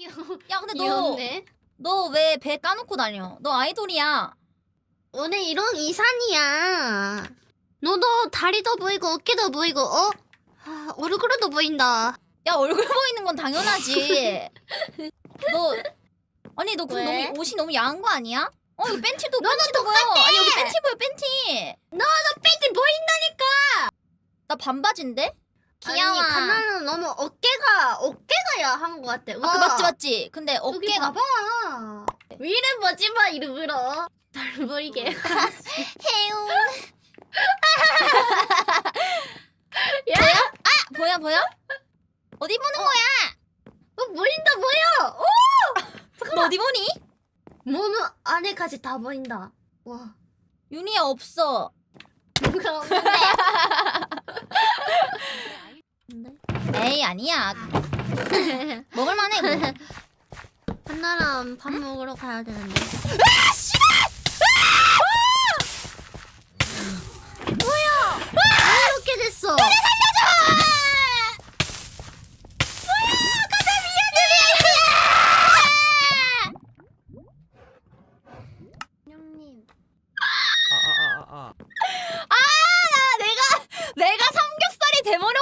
귀여워. 야 근데 너 귀엽네. 너왜 배 까놓고 다녀? 너 아이돌이야. 오늘 이런 이산이야. 너도 다리도 보이고 어깨도 보이고 어? 아, 얼굴도 보인다. 야 얼굴 보이는 건 당연하지. 너 아니 너 그럼 왜? 너무 옷이 너무 야한 거 아니야? 어 여기 팬티도 팬티도 보여. 아니 여기 팬티 보여 팬티. 팬티 보인다니까. 나 반바지인데? 귀여워. 아니 가나는 너무 어깨가 어깨가 야한 것 같아. 아, 그 맞지 맞지. 근데 여기 어깨가 봐봐. 위를 보지 마 일부러. 잘 보이게. 해운. 야, 아 보여 보여? 어디 보는 거야? 어, 보인다 보여. 어? 너 어디 보니? 몸 안에까지 다 보인다. 와. 윤희야 없어. 누가 없는데? 에이 아니야. 먹을만해. 뭐. 한나랑 밥 먹으러 가야 되는데. 아, 씨! 아! 뭐야? 아! 왜 이렇게 됐어? 나를 살려줘! 아, 뭐야? 가자 미안해 미안해. 형님. 아아아 아, 아. 아, 나 내가 내가 삼겹살이 돼버려.